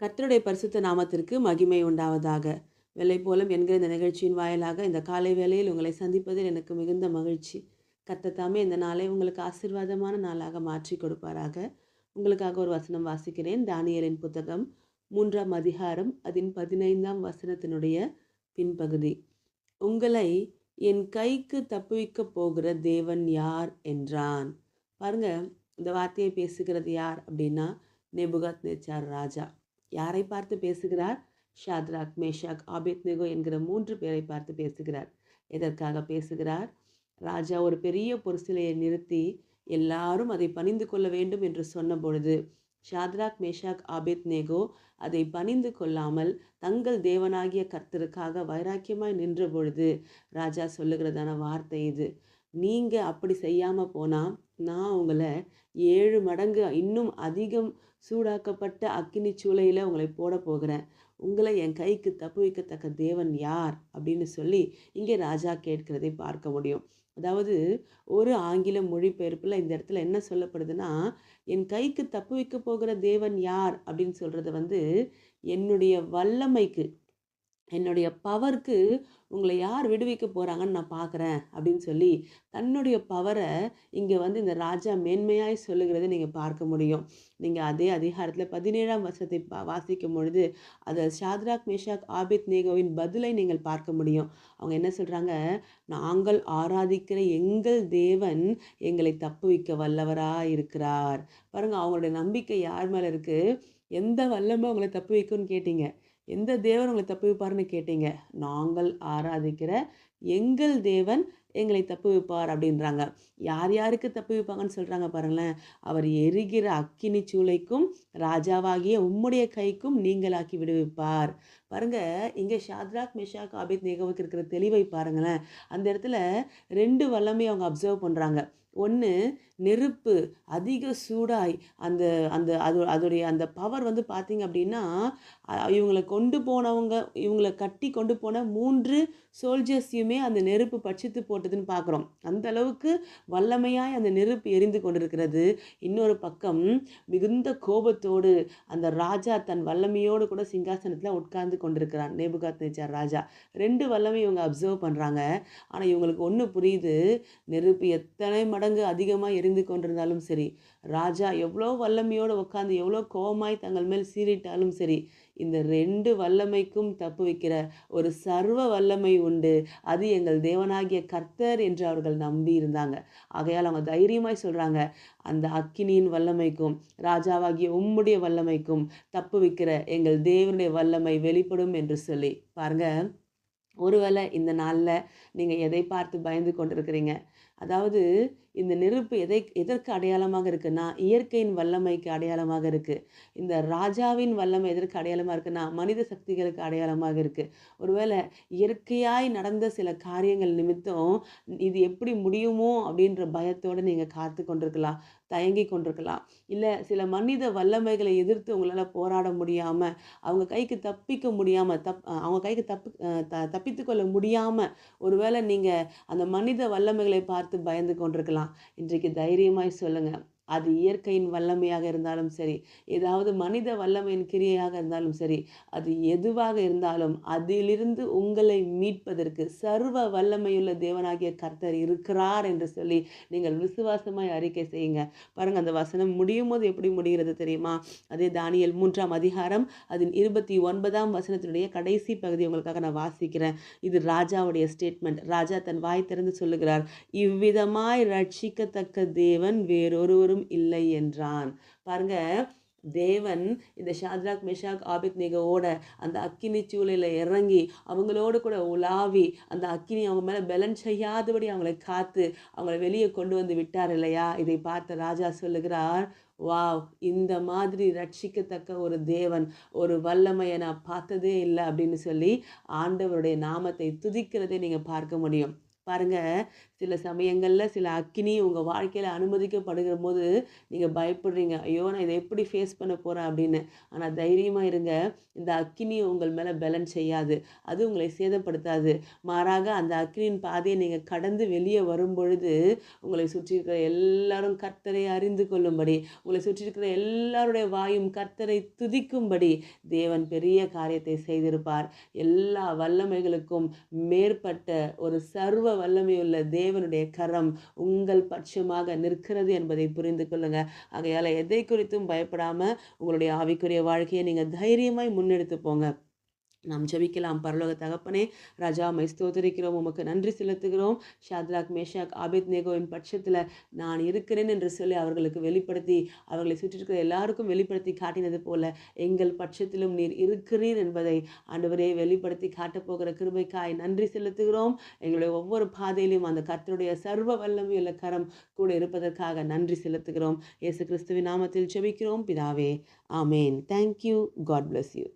கர்த்தருடைய பரிசுத்த நாமத்திற்கு மகிமை உண்டாவதாக. வெள்ளை போலம் என்கிற இந்த நிகழ்ச்சியின் வாயிலாக இந்த காலை வேளையில் உங்களை சந்திப்பதில் எனக்கு மிகுந்த மகிழ்ச்சி. கத்தத்தாமே இந்த நாளை உங்களுக்கு ஆசீர்வாதமான நாளாக மாற்றி கொடுப்பாராக. உங்களுக்காக ஒரு வசனம் வாசிக்கிறேன். தானியலின் புத்தகம் மூன்றாம் அதிகாரம் அதன் பதினைந்தாம் வசனத்தினுடைய பின்பகுதி. உங்களை என் கைக்கு தப்புவிக்க போகிற தேவன் யார் என்றான். பாருங்க இந்த வார்த்தையை பேசுகிறது யார் அப்படின்னா நெபுகத் நேச்சார் ராஜா. யாரை பார்த்து பேசுகிறார்? ஷாத்ராக் மேஷாக் ஆபேத்நேகோ என்கிற மூன்று பேரை பார்த்து பேசுகிறார். எதற்காக பேசுகிறார்? ராஜா ஒரு பெரிய பொருசிலையை நிறுத்தி எல்லாரும் அதை பணிந்து கொள்ள வேண்டும் என்று சொன்ன பொழுது ஷாத்ராக் மேஷாக் ஆபேத் நேகோ அதை பணிந்து கொள்ளாமல் தங்கள் தேவனாகிய கர்த்தருக்காக வைராக்கியமாய் நின்ற பொழுது ராஜா சொல்லுகிறதான வார்த்தை இது. நீங்கள் அப்படி செய்யாமல் போனால் நான் உங்களை ஏழு மடங்கு இன்னும் அதிகம் சூடாக்கப்பட்ட அக்கினி சூளையில் உங்களை போட போகிறேன். உங்களை என் கைக்கு தப்பு வைக்கத்தக்க தேவன் யார்? அப்படின்னு சொல்லி இங்கே ராஜா கேட்கிறதை பார்க்க முடியும். அதாவது ஒரு ஆங்கில மொழிபெயர்ப்பில் இந்த இடத்துல என்ன சொல்லப்படுதுன்னா என் கைக்கு தப்பு வைக்க போகிற தேவன் யார்? அப்படின்னு சொல்கிறது வந்து என்னுடைய வல்லமைக்கு என்னுடைய பவருக்கு உங்களை யார் விடுவிக்க போகிறாங்கன்னு நான் பார்க்குறேன் அப்படின்னு சொல்லி தன்னுடைய பவரை இங்கே வந்து இந்த ராஜா மேன்மையாய் சொல்லுகிறதை நீங்கள் பார்க்க முடியும். நீங்கள் அதே அதிகாரத்தில் பதினேழாம் வருஷத்தை வாசிக்கும் பொழுது அதை ஷாத்ராக் மேஷாக் ஆபித் நேகோவின் பதிலை நீங்கள் பார்க்க முடியும். அவங்க என்ன சொல்கிறாங்க நாங்கள் ஆராதிக்கிற எங்கள் தேவன் எங்களை தப்புவிக்க வல்லவராக இருக்கிறார். பாருங்கள் அவங்களுடைய நம்பிக்கை யார் மேலே இருக்குது எந்த வல்லமும் அவங்களை தப்பு வைக்கும்னு கேட்டீங்க. எந்த தேவன் உங்களை தப்பு வைப்பார்னு கேட்டீங்க? நாங்கள் ஆராதிக்கிற எங்கள் தேவன் எங்களை தப்பு வைப்பார் அப்படின்றாங்க. யார் யாருக்கு தப்பு வைப்பாங்கன்னு சொல்கிறாங்க பாருங்களேன். அவர் எரிகிற அக்கினி சூளைக்கும் ராஜாவாகிய உம்முடைய கைக்கும் நீங்களாக்கி விடுவிப்பார் பாருங்க இங்கே ஷாத்ராக் மிஷாக் ஆபித் நேகவுக்கு இருக்கிற தெளிவை பாருங்களேன். அந்த இடத்துல ரெண்டு வல்லமை அவங்க அப்சர்வ் பண்ணுறாங்க ஒன்று நெருப்பு அதிக சூடாய் அந்த அந்த அது அதோடைய அந்த பவர் வந்து பார்த்திங்க அப்படின்னா இவங்களை கொண்டு போனவங்க இவங்களை கட்டி கொண்டு போன மூன்று சோல்ஜர்ஸையுமே அந்த நெருப்பு பட்சித்து போட்டதுன்னு பார்க்குறோம். அந்த அளவுக்கு வல்லமையாய் அந்த நெருப்பு எரிந்து கொண்டிருக்கிறது. இன்னொரு பக்கம் மிகுந்த கோபத்தோடு அந்த ராஜா தன் வல்லமையோடு கூட சிங்காசனத்தில் உட்கார்ந்து கொண்டிருக்கிறான். நேபுகாத் நேச்சார் ராஜா. ரெண்டு வல்லமை இவங்க அப்சர்வ் பண்ணுறாங்க ஆனால் இவங்களுக்கு ஒன்று புரியுது. நெருப்பு எத்தனை மடங்கு அதிகமாக எரிந்து கொண்டிருந்தாலும் சரி ராஜா எவ்வளோ வல்லமையோடு உட்காந்து எவ்வளோ கோபமாய் தங்கள் மேல் சீறிட்டாலும் சரி இந்த ரெண்டு வல்லமைக்கும் தப்பு வைக்கிற ஒரு சர்வ வல்லமை உண்டு. அது எங்கள் தேவனாகிய கர்த்தர் என்று அவர்கள் நம்பி இருந்தாங்க. ஆகையால் அவங்க தைரியமாய் சொல்கிறாங்க அந்த அக்கினியின் வல்லமைக்கும் ராஜாவாகிய உம்முடைய வல்லமைக்கும் தப்பு வைக்கிற எங்கள் தேவனுடைய வல்லமை வெளிப்படும் என்று சொல்லி. பாருங்க ஒருவேளை இந்த நாளில் நீங்கள் எதை பார்த்து பயந்து கொண்டிருக்கிறீங்க? அதாவது இந்த நெருப்பு எதை எதற்கு அடையாளமாக இருக்குன்னா இயற்கையின் வல்லமைக்கு அடையாளமாக இருக்குது இந்த ராஜாவின் வல்லமை எதற்கு அடையாளமாக இருக்குன்னா மனித சக்திகளுக்கு அடையாளமாக இருக்குது ஒருவேளை இயற்கையாய் நடந்த சில காரியங்கள் நிமித்தம் இது எப்படி முடியுமோ அப்படின்ற பயத்தோடு நீங்கள் காத்து கொண்டிருக்கலாம் தயங்கி கொண்டிருக்கலாம். இல்லை சில மனித வல்லமைகளை எதிர்த்து உங்களால் போராட முடியாமல் அவங்க கைக்கு தப்பிக்க முடியாமல் தப் அவங்க கைக்கு தப்பு த தப்பித்து கொள்ள முடியாமல் ஒருவேளை நீங்கள் அந்த மனித வல்லமைகளை பார்த்து பயந்து கொண்டிருக்கலாம். இன்றைக்கு தைரியமாய் சொல்லுங்கள் அது இயற்கையின் வல்லமையாக இருந்தாலும் சரி ஏதாவது மனித வல்லமையின் கிரியையாக இருந்தாலும் சரி அது எதுவாக இருந்தாலும் அதிலிருந்து உங்களை மீட்பதற்கு சர்வ வல்லமையுள்ள தேவனாகிய கர்த்தர் இருக்கிறார் என்று சொல்லி நீங்கள் விசுவாசமாய் அறிக்கை செய்யுங்க. பாருங்கள் அந்த வசனம் முடியும் போது எப்படி முடிகிறது தெரியுமா? அதே தானியல் மூன்றாம் அதிகாரம் அதன் இருபத்தி ஒன்பதாம் வசனத்தினுடைய கடைசி பகுதி உங்களுக்காக நான் வாசிக்கிறேன். இது ராஜாவுடைய ஸ்டேட்மெண்ட் ராஜா தன் வாய் திறந்து சொல்லுகிறார் இவ்விதமாய் ரட்சிக்கத்தக்க தேவன் வேறொருவரும் இல்லை என்றான். பாருங்க தேவன் இந்த ஷாத்ராக் மெஷாக் ஆபித் நிகோட அந்த அக்கினி சூளையில் இறங்கி அவங்களோடு கூட உலாவி அந்த அக்கினி அவங்க மேலே பலன் செய்யாதபடி அவங்களை காத்து அவங்கள வெளியே கொண்டு வந்து விட்டார் இல்லையா? இதை பார்த்த ராஜா சொல்லுகிறார் வாவ் இந்த மாதிரி ரட்சிக்கத்தக்க ஒரு தேவன் ஒரு வல்லமையை நான் பார்த்ததே இல்லை அப்படின்னு சொல்லி ஆண்டவருடைய நாமத்தை துதிக்கிறதை நீங்கள் பார்க்க முடியும். பாருங்கள் சில சமயங்களில் சில அக்கினி உங்கள் வாழ்க்கையில் அனுமதிக்கப்படுகிற போது நீங்கள் பயப்படுறீங்க. ஐயோ நான் இதை எப்படி ஃபேஸ் பண்ண போகிறேன் அப்படின்னு. ஆனால் தைரியமாக இருங்க. இந்த அக்கினி உங்கள் மேலே பலன் செய்யாது. அது உங்களை சேதப்படுத்தாது. மாறாக அந்த அக்கினியின் பாதையை நீங்கள் கடந்து வெளியே வரும் பொழுது உங்களை சுற்றி இருக்கிற எல்லாரும் கர்த்தரை அறிந்து கொள்ளும்படி உங்களை சுற்றி இருக்கிற எல்லாருடைய வாயும் கர்த்தரை துதிக்கும்படி தேவன் பெரிய காரியத்தை செய்திருப்பார். எல்லா வல்லமைகளுக்கும் மேற்பட்ட ஒரு சர்வ வல்லமையுள்ள தேவனுடைய கரம் உங்கள் பட்சமாக நிற்கிறது என்பதை புரிந்து கொள்ளுங்க. ஆகையால் எதை குறித்தும் பயப்படாமல் உங்களுடைய ஆவிக்குரிய வாழ்க்கையை நீங்கள் தைரியமாய் முன்னெடுத்து போங்க. நாம் ஜபிக்கலாம். பரலோக தகப்பனே ராஜா மை ஸ்தோத்தரிக்கிறோம். உமக்கு நன்றி செலுத்துகிறோம். ஷாத்ராக் மேஷாக் ஆபித் நேகோவின் பட்சத்தில் நான் இருக்கிறேன் என்று சொல்லி அவர்களுக்கு வெளிப்படுத்தி அவர்களை சுற்றி இருக்கிற எல்லாருக்கும் வெளிப்படுத்தி காட்டினது போல எங்கள் பட்சத்திலும் நீர் இருக்கிறீர் என்பதை ஆண்டவரே வெளிப்படுத்தி காட்டப்போகிற கிருபைக்காய் நன்றி செலுத்துகிறோம். எங்களுடைய ஒவ்வொரு பாதையிலும் அந்த கத்தருடைய சர்வ வல்லமையுள்ள கரம் கூட இருப்பதற்காக நன்றி செலுத்துகிறோம். இயேசு கிறிஸ்துவின் நாமத்தில் ஜெபிக்கிறோம். பிதாவே ஆமேன். Thank you God bless you